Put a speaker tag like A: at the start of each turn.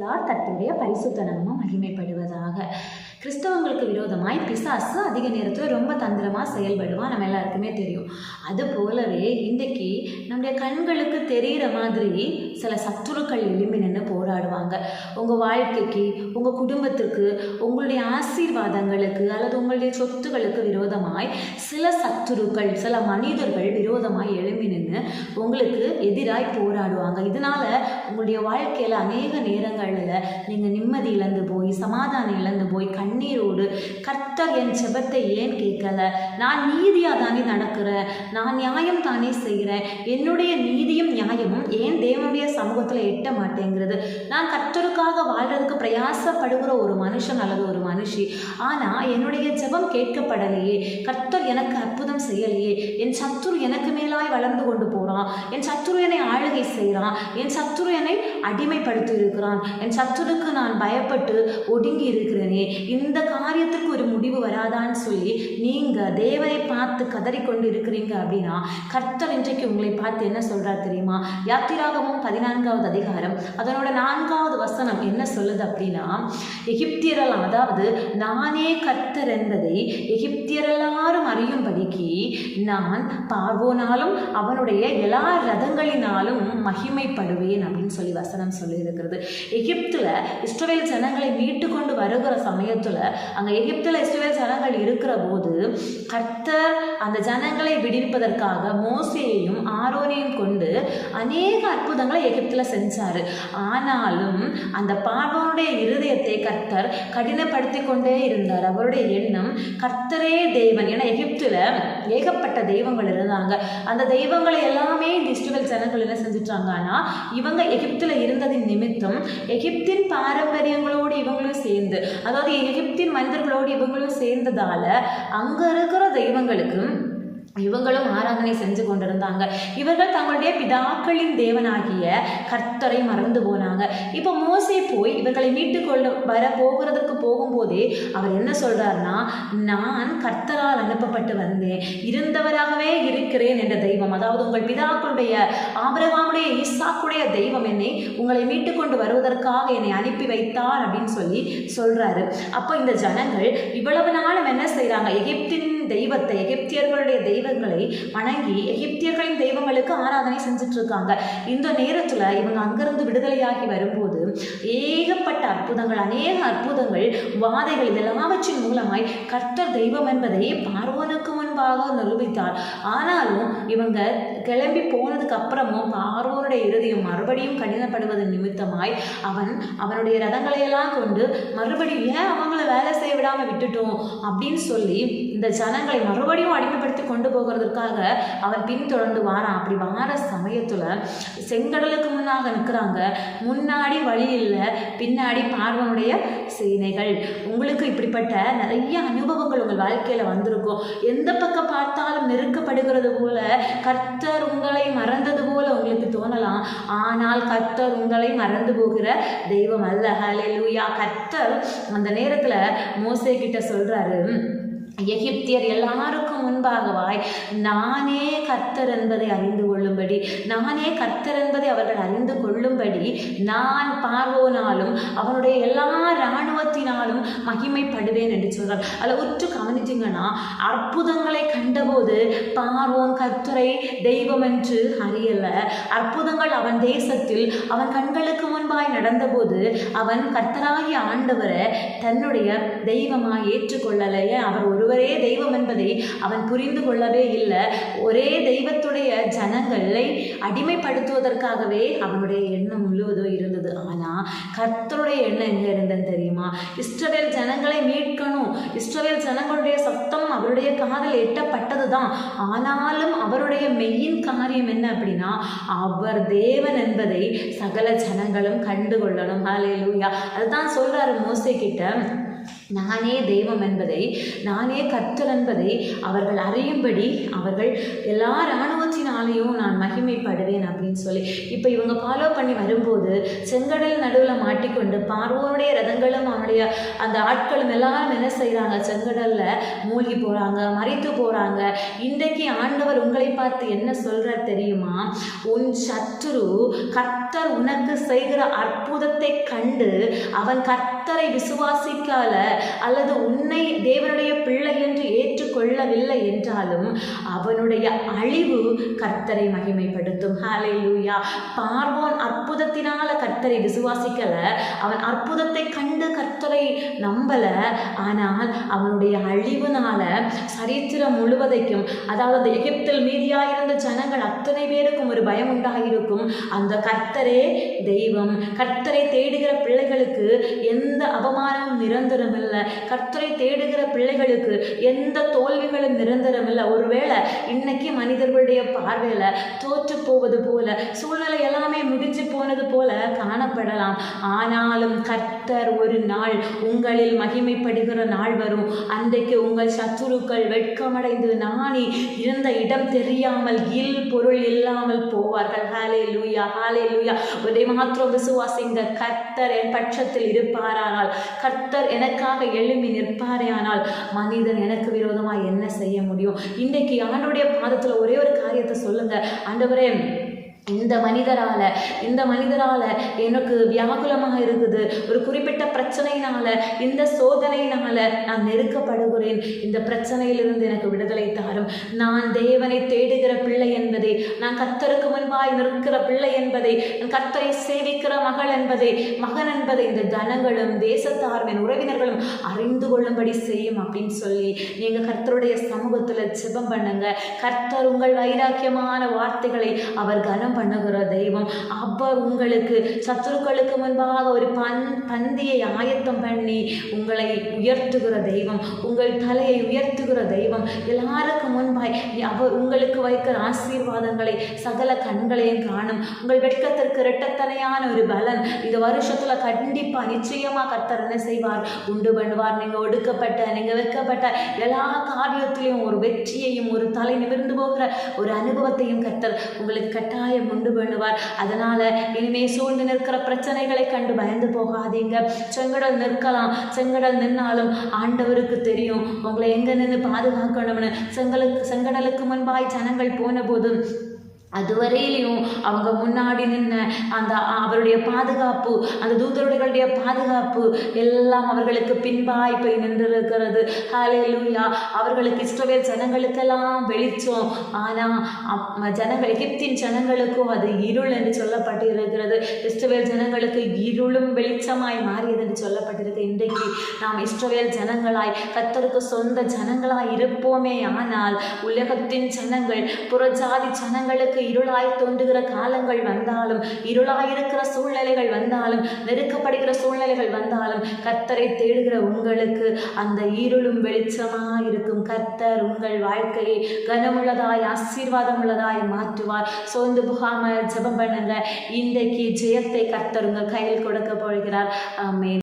A: கர்த்தருடைய பரிசுத்த நாமம் மகிமைப்படுவதாக. கிறிஸ்தவங்களுக்கு விரோதமாய் பிசாசு அதிக நேரத்தில் ரொம்ப தந்திரமாக செயல்படுவான் நம்ம எல்லாருக்குமே தெரியும். அது போலவே இன்றைக்கி நம்முடைய கண்களுக்கு தெரிகிற மாதிரி சில சத்துருக்கள் எழும்பி நின்று போராடுவாங்க. உங்கள் வாழ்க்கைக்கு உங்கள் குடும்பத்துக்கு உங்களுடைய ஆசீர்வாதங்களுக்கு அல்லது உங்களுடைய சொத்துகளுக்கு விரோதமாய் சில சத்துருக்கள் சில மனிதர்கள் விரோதமாய் எழும்பி நின்று உங்களுக்கு எதிராய் போராடுவாங்க. இதனால் உங்களுடைய வாழ்க்கையில் அநேக நேரங்கள் நேரங்களில் நீங்கள் நிம்மதி இழந்து போய் சமாதானம் இழந்து போய் கண்ணீரோடு கர்த்தர் என் செபத்தை ஏன் கேட்கல? நான் நீதியாக தானே நடக்கிறேன் நான் நியாயம் தானே செய்கிறேன் என்னுடைய நீதியும் நியாயமும் ஏன் தேவனுடைய சமூகத்தில் எட்ட மாட்டேங்கிறது? நான் கர்த்தருக்காக வாழ்கிறதுக்கு பிரயாசப்படுகிற ஒரு மனுஷன் அல்லது ஒரு மனுஷி. ஆனால் என்னுடைய ஜெபம் கேட்கப்படலையே. கர்த்தர் எனக்கு அற்புதம் செய்யலையே. என் சத்துரு எனக்கு மேலாய் வளர்ந்து கொண்டு போகிறான் என் சத்துரு என்னை ஆளுகை செய்கிறான் என் சத்துரு என்னை அடிமைப்படுத்தி இருக்கிறான் என் சத்துருக்கு நான் பயப்பட்டு ஒடுங்கி இருக்கிறேனே இந்த காரியத்துக்கு ஒரு முடிவு வராதான்னு சொல்லி நீங்கள் தேவனை பார்த்து கதறிக்கொண்டு இருக்கிறீங்க அப்படின்னா கர்த்தர் இன்றைக்கு உங்களை பார்த்து என்ன சொல்கிறார் தெரியுமா? யாத்திராகமும் பதினான்காவது அதிகாரம் அதனோட நான்காவது வசனம் என்ன சொல்லுது அப்படின்னா எகிப்தியரெல்லாம் அதாவது நானே கர்த்தர் என்பதை எகிப்தியரெல்லாரும் அறியும்படிக்கு நான் பார்வோனாலும் அவனுடைய எல்லா ரதங்களினாலும் மகிமைப்படுவேன் அப்படின்னு சொல்லி வசனம் சொல்லியிருக்கிறது. எகிப்தில் இஸ்ரவேல் ஜனங்களை மீட்டு கொண்டு வருகிற சமயத்தில் அங்கே எகிப்தில் இஸ்ரவேல் ஜனங்கள் இருக்கிற போது கர்த்தர் அந்த ஜனங்களை விடுவிப்பதற்காக மோசையையும் ஆரோனையும் கொண்டு அநேக அற்புதங்களை எகிப்தில் செஞ்சார். ஆனாலும் அந்த பார்வனுடைய இருதயத்தை கர்த்தர் கடினப்படுத்தி கொண்டே இருந்தார். அவருடைய எண்ணம் கர்த்தரே தெய்வன் ஏன்னா எகிப்தில் ஏகப்பட்ட தெய்வங்கள் இருந்தாங்க. அந்த தெய்வங்களை எல்லாமே இந்த இஸ்ரேல் ஜனங்கள் என்ன செஞ்சுட்டாங்கன்னா இவங்க எகிப்தில் இருந்ததின் நிமித்தம் எகிப்தின் பாரம்பரியங்களோடு இவங்களும் சேர்ந்து அதாவது எகிப்தின் மனிதர்களோடு இவங்களும் சேர்ந்ததால அங்கே இருக்கிற தெய்வங்களுக்கு இவங்களும் ஆராதனை செஞ்சு கொண்டிருந்தாங்க. இவர்கள் தங்களுடைய பிதாக்களின் தேவனாகிய கர்த்தரை மறந்து போனாங்க. இப்போ மோசே போய் இவர்களை மீட்டு கொள்ள வர போகிறதுக்கு போகும்போதே அவர் என்ன சொல்றாருன்னா நான் கர்த்தரால் அனுப்பப்பட்டு வந்தேன். இருந்தவராகவே இருக்கிறேன் என்ற தெய்வம். அதாவது உங்கள் பிதாக்களுடைய ஆபரகாமுடைய ஈசாக்குடைய தெய்வம் என்னை உங்களை மீட்டு கொண்டு வருவதற்காக என்னை அனுப்பி வைத்தார் அப்படின்னு சொல்லி சொல்றாரு. அப்போ இந்த ஜனங்கள் இவ்வளவு நாளும் என்ன செய்கிறாங்க எகிப்தின் தெய்வத்தை எகிப்தியர்களுடைய தெய்வங்களை வணங்கி எகிப்தியர்களின் தெய்வங்களுக்கு ஆராதனை செஞ்சுட்டு இருக்காங்க இந்த நேரத்தில் இவங்க அங்கிருந்து விடுதலையாகி வரும்போது ஏகப்பட்ட அற்புதங்கள் அநேக அற்புதங்கள் வாதைகள் இதெல்லாவற்றின் மூலமாய் கர்த்தர் தெய்வம் என்பதை பார்வோனுக்கு முன்பாக நிரூபித்தார். ஆனாலும் இவங்க கிளம்பி போனதுக்கு அப்புறமும் பார்வோனுடைய இறுதியும் மறுபடியும் கடினப்படுவதன் நிமித்தமாய் அவன் அவனுடைய ரதங்களையெல்லாம் கொண்டு மறுபடியும் ஏன் அவங்கள வேலை செய்ய விடாம விட்டுட்டோம் அப்படின்னு சொல்லி இந்த ஜனங்களை மறுபடியும் அடிமைப்படுத்தி கொண்டு போகிறதுக்காக அவன் பின்தொடர்ந்து வாரான். அப்படி வார சமயத்துல செங்கடலுக்கு முன்னாக நிற்கிறாங்க. முன்னாடி வழி இல்லை பின்னாடி பார்வனுடைய சேனைகள். உங்களுக்கு இப்படிப்பட்ட நிறைய அனுபவங்கள் உங்கள் வாழ்க்கையில வந்திருக்கும். எந்த பக்கம் பார்த்தாலும் நெருக்கப்படுகிறது போல கர்த்தர் உங்களை மறந்தது போல உங்களுக்கு தோணலாம். ஆனால் கர்த்தர் உங்களை மறந்து போகிற தெய்வம் அல்ல. ஹalleluya கர்த்தர் அந்த நேரத்தில் மோசே கிட்ட சொல்றாரு. எகிப்தியர் எல்லாருக்கும் முன்பாகவாய் நானே கர்த்தர் என்பதை அறிந்து கொள்ளும்படி நானே கர்த்தர் என்பதை அவர்கள் அறிந்து கொள்ளும்படி நான் பார்வோனாலும் அவனுடைய எல்லா இராணுவத்தினாலும் மகிமைப்படுவேன் என்று சொல்றார். அதில் உற்று கவனிச்சிங்கன்னா அற்புதங்களை கண்டபோது பார்வோன் கர்த்தரை தெய்வம் என்று அறியல. அற்புதங்கள் அவன் தேசத்தில் அவன் கண்களுக்கு முன்பாய் நடந்தபோது அவன் கர்த்தராகிய ஆண்டவரை தன்னுடைய தெய்வமாய் ஏற்றுக்கொள்ளலையே அவர் ஒருவரே தெய்வம் என்பதை அவன் புரிந்து கொள்ளவே இல்லை. ஒரே தெய்வத்துடைய ஜனங்களை அடிமைப்படுத்துவதற்காகவே அவனுடைய எண்ணம் முழுவதும் இருந்தது. ஆனால் கர்த்தருடைய எண்ணம் எங்கே இருந்தது தெரியுமா? இஸ்ரவேல் ஜனங்களை மீட்கணும். இஸ்ரவேல் ஜனங்களுடைய சத்தம் அவருடைய காதல் எட்டப்பட்டது தான் ஆனாலும் அவருடைய மெயின் காரியம் என்ன அப்படின்னா அவர் தேவன் என்பதை சகல ஜனங்களும் கண்டுகொள்ளணும். ஹalleluya. அதுதான் சொல்றாரு மோசை கிட்ட. நானே தெய்வம் என்பதை நானே கற்றல் என்பதை அவர்கள் அறியும்படி அவர்கள் எல்லா இராணுவத்தினாலேயும் நான் மகிமைப்படுவேன் அப்படின்னு சொல்லி. இப்போ இவங்க ஃபாலோ பண்ணி வரும்போது செங்கடல் நடுவில் மாட்டிக்கொண்டு பார்வோனுடைய ரதங்களும் அவனுடைய அந்த ஆட்களும் எல்லாரும் என்ன செய்கிறாங்க செங்கடல்ல மூழ்கி போகிறாங்க மறித்து போகிறாங்க இன்றைக்கு ஆண்டவர் உங்களை பார்த்து என்ன சொல்கிறார் தெரியுமா? உன் சத்துரு கர்த்தர் உனக்கு செய்கிற அற்புதத்தை கண்டு அவன் கர்த்தரை விசுவாசிக்கால அல்லது உன்னை தேவனுடைய பிள்ளை என்று ஏற்றுக்கொள்ளவில்லை என்றாலும் அவனுடைய அழிவு கர்த்தரை மகிமைப்படுத்தும். ஹாலே லூயா பார்வோன் அற்புதத்தினால கர்த்தரை விசுவாசிக்கல. அவன் அற்புதத்தை கண்டு கர்த்தரை நம்பல. ஆனால் அவனுடைய அழிவுனால சரித்திரம் முழுவதைக்கும் அதாவது அந்த எகிப்தில் மீதியாயிருந்த ஜனங்கள் அத்தனை பேருக்கும் ஒரு பயம் உண்டாகிருக்கும் அந்த கர்த்தரே தெய்வம். கர்த்தரை தேடுகிற பிள்ளைகளுக்கு எந்த அவமானமும் நிரந்தரம் இல்லை கர்த்தரை தேடுகிற பிள்ளைகளுக்கு எந்த தோல்விகளும் நிரந்தரம் இல்லை ஒருவேளை இன்னைக்கு மனிதர்களுடைய பார்வையில தோற்று போவது போல சூழ்நிலை எல்லாமே போல காணப்படலாம். ஆனாலும் கர்த்தர் ஒரு நாள் உங்களில் மகிமைப்படுகிற நாள் வரும். அன்றைக்கு உங்கள் சத்துருக்கள் வெட்கமடைந்து நாணி இருந்த இடம் தெரியாமல் இல் பொருள் இல்லாமல் போவார்கள். ஹாலே லூயா ஹாலே லூயா ஒரே மாத்திரம் விசுவாசிங்க. கர்த்தர் என் பட்சத்தில் இருப்பாரானால் கர்த்தர் எனக்காக எழும்பி நிற்பாரேயானால் மனிதன் எனக்கு விரோதமாக என்ன செய்ய முடியும்? இன்றைக்கு ஆண்டுடைய பாதத்தில் ஒரே ஒரு காரியத்தை சொல்லுங்க. ஆண்டவரே இந்த மனிதரால இந்த மனிதரால எனக்கு வியாகுலமாக இருக்குது. ஒரு குறிப்பிட்ட பிரச்சனையினால இந்த சோதனையினால நான் நெருக்கப்படுகிறேன். இந்த பிரச்சனையிலிருந்து எனக்கு விடுதலை தாரும். நான் தேவனை தேடுகிற பிள்ளை என்பதை நான் கர்த்தருக்கு முன்பாய் நிற்கிற பிள்ளை என்பதை நான் கர்த்தரை சேவிக்கிற மகள் என்பதை மகன் என்பதை இந்த ஜனங்களும் தேசத்தாரும் என் உறவினர்களும் அறிந்து கொள்ளும்படி செய்யும் அப்படின்னு சொல்லி நீங்க கர்த்தருடைய சமூகத்துல ஜெபம் பண்ணுங்க. கர்த்தர் உங்கள் வைராக்கியமான வார்த்தைகளை அவர் கனம் பண்ணுகிற தெய்வம். அவர் உங்களுக்கு சத்துருக்களுக்கு முன்பாக ஒரு பன் பந்தியை ஆயத்தம் பண்ணி உங்களை உயர்த்துகிற தெய்வம் உங்கள் தலையை உயர்த்துகிற தெய்வம். எல்லாருக்கும் முன்பாய் அவர் உங்களுக்கு வைக்கிற ஆசீர்வாதங்களை சகல கண்களையும் காணும். உங்கள் வெட்கத்திற்கு இரட்டத்தனையான ஒரு பலன். இந்த வருஷத்துல கண்டிப்பா நிச்சயமா கர்த்தர் என்ன செய்வார்? உண்டு பண்ணுவார். நீங்க ஒடுக்கப்பட்ட நீங்க வெட்கப்பட்ட எல்லா காரியத்திலையும் ஒரு வெற்றியையும் ஒரு தலை நிமிர்ந்து போகிற ஒரு அனுபவத்தையும் கர்த்தர் உங்களுக்கு கட்டாயம் உண்டு பண்ணுவார். அதனால இனிமே சூழ்ந்து நிற்கிற பிரச்சனைகளை கண்டு பயந்து போகாதீங்க. செங்கடல் நிற்கலாம். செங்கடல் நின்னாலும் ஆண்டவருக்கு தெரியும். உங்களை எங்க நின்று பாதுகாக்கணும்னு. செங்கலுக்கு செங்கடலுக்கு முன்பாய் ஜனங்கள் போன போதும் அதுவரையிலையும் அவங்க முன்னாடி நின்ன அந்த அவருடைய பாதுகாப்பு அந்த தூதருடைய பாதுகாப்பு எல்லாம் அவர்களுக்கு பின்பாய் போய் நின்றிருக்கிறது. ஹாலே லூயா அவர்களுக்கு இஸ்ரவேல் ஜனங்களுக்கெல்லாம் வெளிச்சம். ஆனால் ஜனங்கள் எகிப்தின் ஜனங்களுக்கும் அது இருள் என்று சொல்லப்பட்டு இருக்கிறது இஸ்ரவேல் ஜனங்களுக்கு இருளும் வெளிச்சமாய் மாறியது என்று சொல்லப்பட்டிருக்கு. இன்றைக்கு நாம் இஸ்ரவேல் ஜனங்களாய் கத்தருக்கு சொந்த ஜனங்களாய் இருப்போமே. ஆனால் உலகத்தின் ஜனங்கள் புறஜாதி ஜனங்களுக்கு இருளாய் தோன்றுகிற காலங்கள் வந்தாலும் இருளாயிருக்கிற சூழ்நிலைகள் வந்தாலும் நெருக்கப்படுகிற சூழ்நிலைகள் வந்தாலும் கத்தரை தேடுகிற உங்களுக்கு அந்த இருளும் வெளிச்சமாக இருக்கும். கத்தர் உங்கள் வாழ்க்கையை கனமுள்ளதாய் ஆசீர்வாதம் உள்ளதாய் மாற்றுவார். சோர்ந்து புகாம ஜபம் பண்ணுங்க. இன்றைக்கு ஜெயத்தை கத்தருங்க உங்கள் கையில் கொடுக்க போகிறார். ஆமே